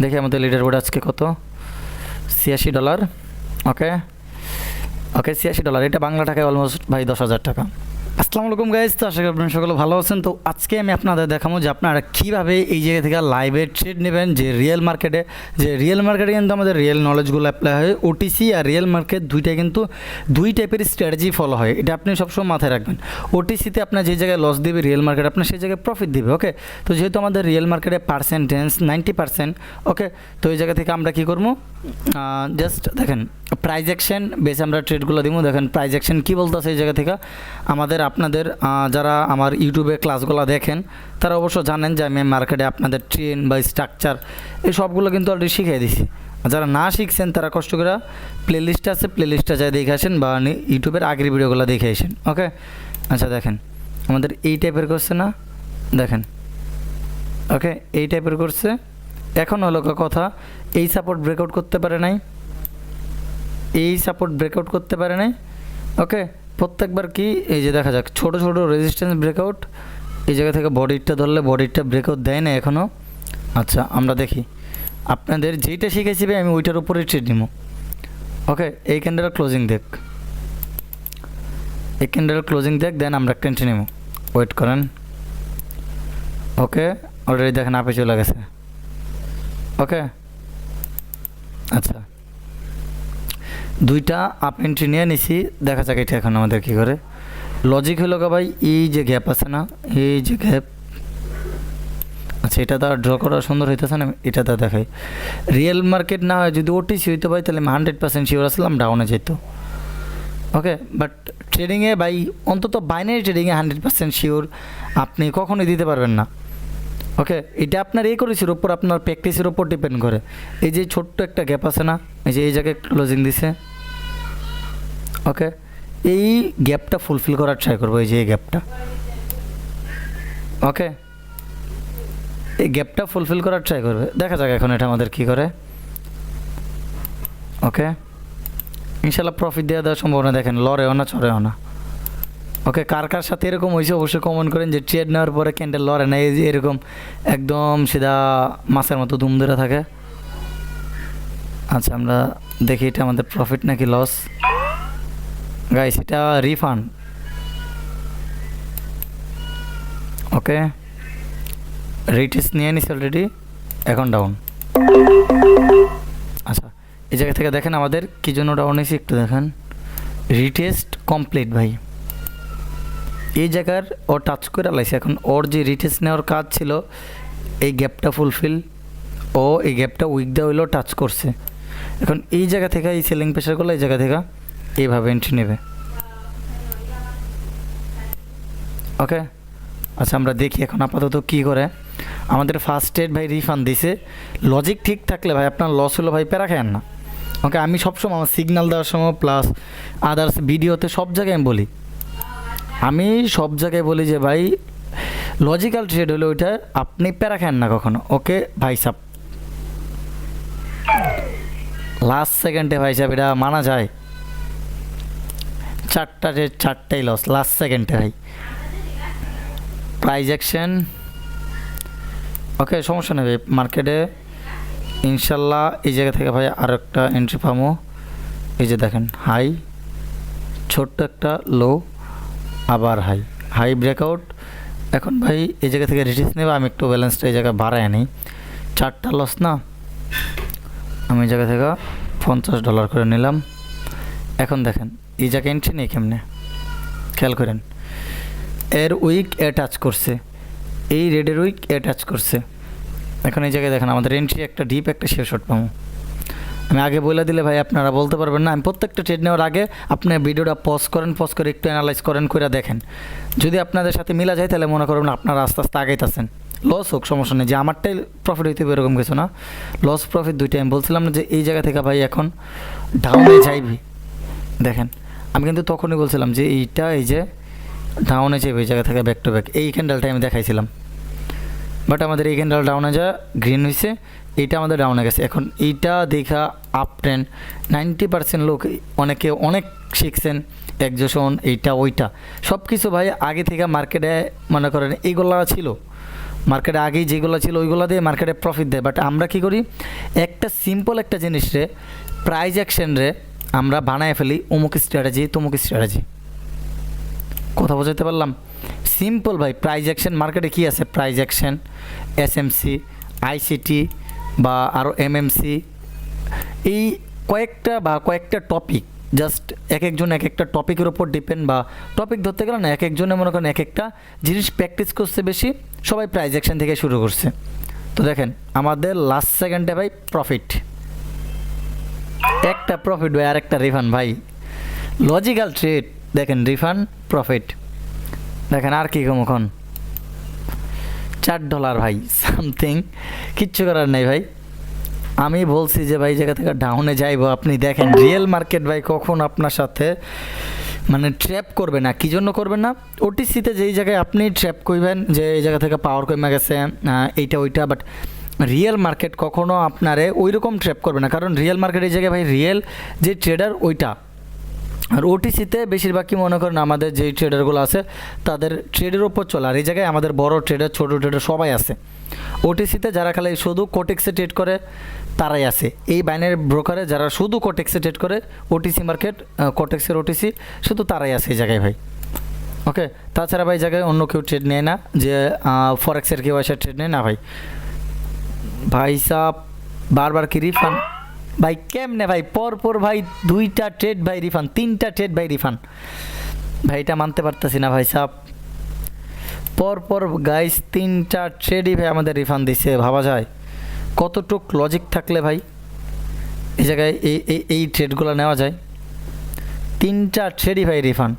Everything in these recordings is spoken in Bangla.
দেখি আমাদের লিডার বোর্ড আজকে কত? ছিয়াশি ডলার ওকে ওকে ছিয়াশি ডলার এটা বাংলা টাকায় অলমোস্ট ভাই দশ হাজার টাকা। আসসালামু আলাইকুম গাইজ তো আশা করি আপনারা সকলে ভালো আছেন। তো আজকে আমি আপনাদের দেখাবো যে আপনারা কীভাবে এই জায়গা থেকে লাইভে ট্রেড নেবেন যে রিয়েল মার্কেটে যে রিয়েল মার্কেটে কিন্তু আমাদের রিয়েল নলেজগুলো অ্যাপ্লাই হয়। ওটিসি আর রিয়েল মার্কেট দুইটাই কিন্তু দুই টাইপের স্ট্র্যাটেজি ফলো হয়। এটা আপনি সবসময় মাথায় রাখবেন। ওটিসিতে আপনার যে জায়গায় লস দেবে রিয়েল মার্কেট আপনার সেই জায়গায় প্রফিট দেবে ওকে তো যেহেতু আমাদের রিয়েল মার্কেটে পার্সেন্টেজ নাইনটি পার্সেন্ট ওকে তো এই জায়গা থেকে আমরা কী করব? জাস্ট দেখেন প্রাইজ অ্যাকশন বেশি আমরা ট্রেডগুলো দিব। দেখেন প্রাইজ অ্যাকশন কী বলতেছে এই জায়গা থেকে? আমাদের আপনাদের যারা আমার ইউটিউবে ক্লাসগুলো দেখেন, তারা অবশ্য জানেন যে আমি মার্কেটে আপনাদের ট্রেন বা স্ট্রাকচার এই সবগুলো কিন্তু অলরেডি শিখিয়ে দিছি। যারা না শিখছেন, তারা কষ্ট করে প্লে লিস্ট আছে প্লে লিস্টটা যাই দেখে আসেন বা ইউটিউবের আগের ভিডিওগুলো দেখে আসেন ওকে আচ্ছা দেখেন। আমাদের এই টাইপের করছে না, দেখেন। ওকে এই টাইপের করছে। এখন হলো কথা, এই সাপোর্ট ব্রেকআউট করতে পারে নাই? এই সাপোর্ট ব্রেকআউট করতে পারে নাই? ওকে প্রত্যেকবার কি, এই যে দেখা যাক, ছোট ছোট রেজিস্ট্যান্স ব্রেকআউট এই জায়গা থেকে বডিটা ধরলে বডিটা ব্রেকআউট দেয় না এখনও আচ্ছা আমরা দেখি। আপনাদের যেইটা শিখেছি আমি ওইটার উপরে ট্রেড নিব ওকে এই ক্যান্ডেল ক্লোজিং দেখ এই ক্যান্ডেল ক্লোজিং দেখ দেন আমরা টেনশন নিব ওয়েট করেন। ওকে অলরেডি দেখেন, আপে চলে গেছে। ওকে আচ্ছা। দুইটা আপ এন্ট্রি নিয়ে নিছি, দেখা যাক এটা এখন আমাদের কী করে। লজিক হলো গা ভাই, এই যে গ্যাপ আছে না, এই যে গ্যাপ আচ্ছা এটা তো ড্র করা সুন্দর হইতেছে না, এটা তো দেখাই। রিয়েল মার্কেট না হয়, যদি ওটিসি হইতে পারি তাহলে আমি হান্ড্রেড পার্সেন্ট শিওর আসলাম ডাউনে যেত ওকে বাট ট্রেডিংয়ে ভাই, অন্তত বাইনারি ট্রেডিংয়ে হান্ড্রেড পার্সেন্ট শিওর আপনি কখনোই দিতে পারবেন না। ওকে এটা আপনার এই করেছির ওপর আপনার প্র্যাকটিসের ওপর ডিপেন্ড করে। এই যে ছোট্ট একটা গ্যাপ আছে না, এই যে এই জায়গায় ক্লোজিং দিছে। ওকে এই গ্যাপটা ফুলফিল করার ট্রাই করব, এই যে এই গ্যাপটা ওকে এই গ্যাপটা ফুলফিল করার ট্রাই করবে। দেখা যাক এখন এটা আমাদের কি করে। ওকে ইনশাল্লাহ প্রফিট দেওয়া দেওয়ার সম্ভাবনা দেখেন, লড়েও না, চড়েও না। ওকে, কার কার সাথে এরকম হয়েছে অবশ্যই কমেন্ট করেন যে ট্রেড নেওয়ার পরে ক্যান্ডেল লড়ে না, এই যে এরকম একদম সিধা মাছের মতো দুম ধরে থাকে। আচ্ছা আমরা দেখি এটা আমাদের প্রফিট নাকি লস গাইস এটা রিফান্ড ওকে রিটেস্ট নিয়ে নিস অলরেডি এখন ডাউন আচ্ছা এই জায়গা থেকে দেখেন আমাদের কী জন্য ডাউন হয়েছে, একটু দেখেন। রিটেস্ট কমপ্লিট ভাই। এই জায়গার ও টাচ করে লাইছে। এখন ওর যে রিটেস্ট নেওয়ার কাজ ছিল, এই গ্যাপটা ফুলফিল ও এই গ্যাপটা উইক দেওয়া হইলেও টাচ করছে। এখন এই জায়গা থেকে, এই সেলিং প্রেশারগুলো এই জায়গা থেকে এইভাবে এন্ট্রি নেবে। ওকে আচ্ছা আমরা দেখি এখন আপাতত কী করে। আমাদের ফার্স্ট এড ভাই রিফান্ড দিছে। লজিক ঠিক থাকলে ভাই আপনার লস হলো ভাই প্যারা খায়েন না। ওকে আমি সবসময় আমার সিগন্যাল দেওয়ার সময় প্লাস আদার্স ভিডিওতে সব জায়গায় আমি বলি। আমি সব জায়গায় বলি যে ভাই লজিক্যাল ট্রেড হলে ওইটা, আপনি প্যারা খান না কখনো ওকে ভাই সাপ লাস্ট সেকেন্ডে ভাই সাহেব এটা মানা যায়। চারটা রেট চারটাই লস লাস্ট সেকেন্ডে ভাই। প্রাইজ অ্যাকশন ওকে সমস্যা নেই মার্কেটে ইনশাল্লাহ এই জায়গা থেকে ভাই আর একটা এন্ট্রি পাবো। এই যে দেখেন হাই ছোট্ট একটা লো আবার হাই। হাই ব্রেকআউট এখন ভাই এই জায়গা থেকে রিটিস নেবে, আমি একটু ব্যালেন্সটা এই জায়গায় বাড়াই নিই চারটা লস না? আমি এই জায়গা থেকে পঞ্চাশ ডলার করে নিলাম। এখন দেখেন, এই জায়গায় এন্ট্রি নেই কেমনে? খেয়াল করেন। এর উইক এ টাচ করছে। এই রেডের উইক এ টাচ করছে। এখন এই জায়গায় দেখেন, আমাদের এন্ট্রি একটা ডিপ একটা শেষ শট পাবো। আমি আগে বলে দিলে ভাই আপনারা বলতে পারবেন না। আমি প্রত্যেকটা ট্রেড নেওয়ার আগে আপনি ভিডিওটা পজ করেন পজ করে একটু অ্যানালাইজ করেন করে দেখেন। যদি আপনাদের সাথে মিলা যায় তাহলে মনে করবেন আপনারা আস্তে আস্তে আগাইতেছেন। লস হোক, সমস্যা নেই। যে আমারটাই প্রফিট হইতে হবে এরকম কিছু না। লস প্রফিট দুইটাই। আমি বলছিলাম না যে এই জায়গা থেকে ভাই এখন ডাউনে যাইবি। দেখেন, আমি কিন্তু তখনই বলছিলাম যে এইটা এই যে ডাউনে যাইবে, এই জায়গা থেকে ব্যাক টু ব্যাক এই ক্যান্ডেলটাই আমি দেখাইছিলাম। বাট আমাদের এই ক্যান্ডেল ডাউনে যা গ্রিন হয়েছে এইটা আমাদের ডাউনে গেছে। এখন এইটা দেখা আপ ট্রেন্ড নাইনটি পার্সেন্ট লোক অনেকে অনেক শিখছেন একজোশন এইটা, ওইটা। সব কিছু ভাই আগে থেকে মার্কেটে মনে করেন এইগুলা ছিল। মার্কেটে আগেই যেগুলো ছিল, ওইগুলো দিয়ে মার্কেটে প্রফিট দেয়। বাট আমরা কি করি? একটা সিম্পল একটা জিনিস রে প্রাইজ অ্যাকশন রে আমরা বানায় ফেলি, অমুক স্ট্র্যাটেজি তমুক স্ট্র্যাটেজি কথা বোঝাতে পারলাম? সিম্পল ভাই প্রাইজ অ্যাকশন মার্কেটে কী আছে? প্রাইজ অ্যাকশন এসএমসি আইসিটি বা আরও এমএমসি এই কয়েকটা বা কয়েকটা টপিক জাস্ট এক একজন এক একটা টপিকের উপর ডিপেন্ড বা টপিক ধরতে গেলে না, এক একজনে মনে করেন এক একটা জিনিস প্র্যাকটিস করছে বেশি, সবাই প্রাইজ অ্যাকশন থেকে শুরু করছে। তো দেখেন, আমাদের লাস্ট সেকেন্ডে ভাই প্রফিট একটা প্রফিট ভাই আর একটা রিফান্ড ভাই। লজিক্যাল ট্রেড দেখেন রিফান্ড প্রফিট দেখেন আর কি কমখন চার ডলার ভাই সামথিং কিচ্ছু করার নেই ভাই। আমি বলছি যে ভাই জায়গা থেকে ডাউনে যাইবো। আপনি দেখেন রিয়েল মার্কেট ভাই কখন আপনার সাথে মানে ট্র্যাপ করবে না। কী জন্য করবেন না? ওটিসিতে যেই জায়গায় আপনি ট্র্যাপ করবেন, যে এই জায়গা থেকে পাওয়ার কমে গেছে এইটা, ওইটা বাট রিয়েল মার্কেট কখনও আপনারে ওই রকম ট্র্যাপ করবে না। কারণ রিয়েল মার্কেট এই জায়গায় ভাই রিয়েল যে ট্রেডার ওইটা। আর ওটিসিতে বেশিরভাগই মনে করেন আমাদের যেই ট্রেডারগুলো আছে, তাদের ট্রেডের ওপর চলে। আর এই জায়গায় আমাদের বড় ট্রেডার ছোট ট্রেডার সবাই আছে। ওটিসিতে যারা খালি শুধু কোটেক্সে ট্রেড করে, তারাই আছে। এই বাইনের ব্রোকারে যারা শুধু কোটেক্সে ট্রেড করে ওটিসি মার্কেট কোটেক্সের ওটিসি শুধু তারাই আছে এই জায়গায় ভাই। ওকে তাছাড়া ভাই জায়গায় অন্য কেউ ট্রেড নেয় না, যে ফরেক্সের কেউ এসে ট্রেড নেয় না ভাই। ভাই সাহ বারবার কি রিফান্ড ভাই কেমনে ভাই? পর পর ভাই দুইটা ট্রেড ভাই রিফান্ড তিনটা ট্রেড ভাই রিফান্ড ভাই এটা মানতে পারতেছি না ভাই সাহ পর পর গাইস তিনটা ট্রেডই ভাই আমাদের রিফান্ড দিছে, ভাবা যায়। কতটুক লজিক থাকলে ভাই এই জায়গায় এই এই ট্রেডগুলো নেওয়া যায়। তিনটা ট্রেডই ভাই রিফান্ড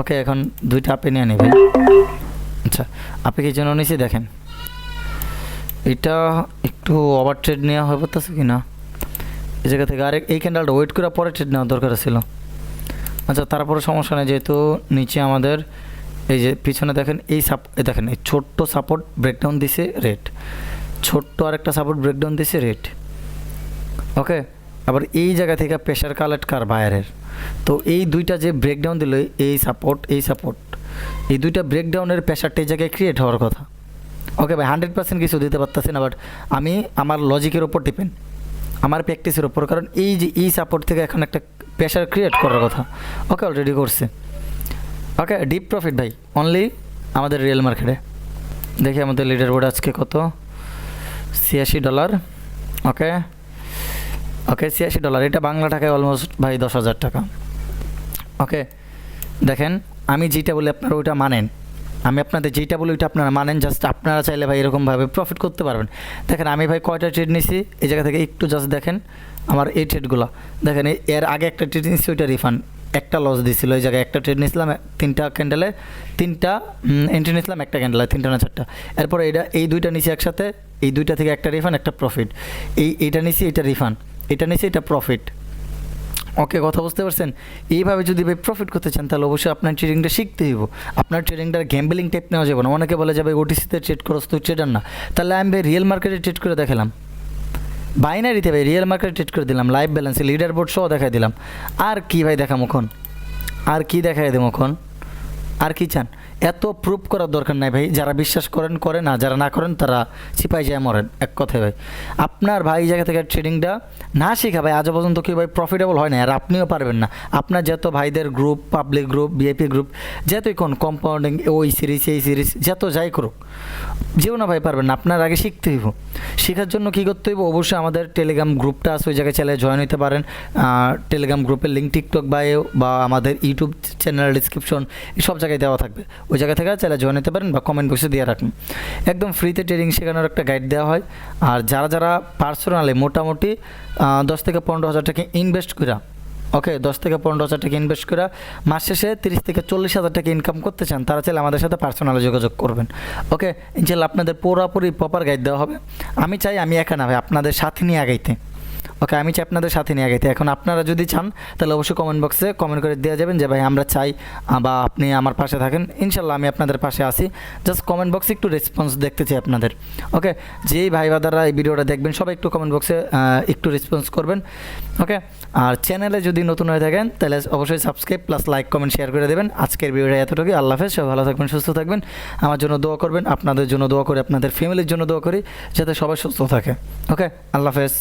ওকে এখন দুইটা আপনি নিয়ে নি ভাই আচ্ছা আপনি কি জন্য নিয়েছি দেখেন। এটা একটু ওভার ট্রেড নেওয়া হয়ে পড়তেছে কি না এই জায়গা থেকে। আরেক এই ক্যান্ডেলটা ওয়েট করে পরে ট্রেড নেওয়ার দরকার ছিল। আচ্ছা তারপরে সমস্যা নেই, যেহেতু নিচে আমাদের এই যে পিছনে দেখেন, এই সাপ দেখেন, এই ছোট্ট সাপোর্ট ব্রেকডাউন দিছে রেট ছোট্ট আরেকটা সাপোর্ট ব্রেকডাউন দিছে রেট ওকে আবার এই জায়গা থেকে প্রেশার কালেক্ট কার? বায়ারের তো এই দুইটা যে ব্রেকডাউন দিল, এই সাপোর্ট এই সাপোর্ট এই দুইটা ব্রেকডাউনের প্রেশারটা এই জায়গায় ক্রিয়েট হওয়ার কথা। ওকে ভাই হান্ড্রেড পার্সেন্ট কিছু দিতে পারতেছি না বাট আমি, আমার লজিকের ওপর ডিপেন্ড আমার প্র্যাকটিসের ওপর কারণ এই যে এই সাপোর্ট থেকে এখন একটা প্রেশার ক্রিয়েট করার কথা। ওকে অলরেডি করছে। ওকে ডিপ প্রফিট ভাই অনলি আমাদের রিয়েল মার্কেটে দেখি আমাদের লিডার বোর্ড আজকে কত? ছিয়াশি ডলার ওকে ওকে ছিয়াশি ডলার এটা বাংলা টাকায় অলমোস্ট ভাই দশ হাজার টাকা। ওকে দেখেন, আমি যেটা বলি আপনারা ওইটা মানেন। আমি আপনাদের যেটা বলি ওইটা আপনারা মানেন জাস্ট আপনারা চাইলে ভাই এরকমভাবে প্রফিট করতে পারবেন। দেখেন, আমি ভাই কয়টা ট্রেড নিছি? এই জায়গা থেকে একটু জাস্ট দেখেন, আমার এই ট্রেডগুলো দেখেন এর আগে একটা ট্রেড নিচ্ছি ওইটা রিফান্ড একটা লস দিয়েছিল ওই জায়গায় একটা ট্রেড নিয়েছিলাম তিনটা ক্যান্ডেলে তিনটা এন্ট্রি নিয়েছিলাম একটা ক্যান্ডেলে তিনটা না চারটা। এরপরে এটা এই দুইটা নিছি একসাথে, এই দুইটা থেকে একটা রিফান্ড একটা প্রফিট এই এইটা নিছি এটা রিফান্ড এটা নিছি, এটা প্রফিট ওকে, কথা বুঝতে পারছেন? এইভাবে যদি ভাই প্রফিট করতে চান, তাহলে অবশ্যই আপনার ট্রেডিংটা শিখতে হইব। আপনার ট্রেডিংটার গ্যাম্বলিং টাইপ নেওয়া যাবে না। অনেকে বলে যাবে ওটিসিতে ট্রেড করো তুই ট্রেডার না। তাহলে আমি ভাই রিয়েল মার্কেটে ট্রেড করে দেখালাম। বাইনারিতে ভাই রিয়েল মার্কেটে ট্রেড করে দিলাম লাইভ ব্যালেন্সে লিডার বোর্ড সহ দেখাই দিলাম। আর কি ভাই দেখাম এখন? আর কি দেখাই দেবো এখন? আর কি চান? এত প্রুভ করার দরকার নাই ভাই। যারা বিশ্বাস করেন করেন না যারা না করেন, তারা চিপাই যায় মরেন। এক কথায় ভাই। আপনার ভাই জায়গা থেকে ট্রেডিংটা না শেখা ভাই আজ পর্যন্ত কেউ ভাই প্রফিটেবল হয় না আর আপনিও পারবেন না। আপনার যত ভাইদের group public group VIP group যতই কোন কম্পাউন্ডিং ওই সিরিজ এই সিরিজ যত যাই করুক, যেও না ভাই পারবেন না। আপনার আগে শিখতে হইব। শেখার জন্য কী করতে হইব? অবশ্যই আমাদের টেলিগ্রাম গ্রুপটা আছে, ওই জায়গায় চাইলে জয়েন হতে পারেন। টেলিগ্রাম গ্রুপের লিঙ্ক টিকটক বায়ো বা আমাদের ইউটিউব চ্যানেল ডিসক্রিপশন সব জায়গায় দেওয়া থাকবে। ওই জায়গা থেকে চাইলে জয়েন হতে পারেন বা কমেন্ট বক্সে দিয়ে রাখুন। একদম ফ্রিতে ট্রেনিং শেখানোর একটা গাইড দেওয়া হয়। আর যারা যারা পার্সোনালি মোটামুটি দশ থেকে পনেরো হাজার টাকা ইনভেস্ট করা ওকে দশ থেকে পনেরো হাজার টাকা ইনভেস্ট করে মাস শেষে তিরিশ থেকে চল্লিশ হাজার টাকা ইনকাম করতে চান, তারা চাইলে আমাদের সাথে পার্সোনালি যোগাযোগ করবেন। ওকে ইনশাল্লাহ আপনাদের পুরোপুরি প্রপার গাইড দেওয়া হবে। আমি চাই আমি একা না ভাই, আপনাদের সাথে নিয়ে আগাইতে। ওকে আমি চাই আপনাদের সাথে নিয়ে গেতে এখন আপনারা যদি চান, তাহলে অবশ্যই কমেন্ট বক্সে কমেন্ট করে দেওয়া যাবেন যে, ভাই, আমরা চাই বা আপনি আমার পাশে থাকেন। ইনশাল্লাহ আমি আপনাদের পাশে আসি জাস্ট কমেন্ট বক্সে একটু রেসপন্স দেখতে চাই আপনাদের। ওকে যেই ভাই বাদারা এই ভিডিওটা দেখবেন, সবাই একটু কমেন্ট বক্সে একটু রেসপন্স করবেন। ওকে আর চ্যানেলে যদি নতুন হয়ে থাকেন, তাহলে অবশ্যই subscribe plus like comment share করে দেবেন। আজকের ভিডিওটা এতটুকুই। আল্লাহ হাফেজ। সবাই ভালো থাকবেন, সুস্থ থাকবেন। আমার জন্য দোয়া করবেন। আপনাদের জন্য দোয়া করি, আপনাদের ফ্যামিলির জন্য দোয়া করি, যাতে সবাই সুস্থ থাকে। ওকে আল্লাহ হাফেজ।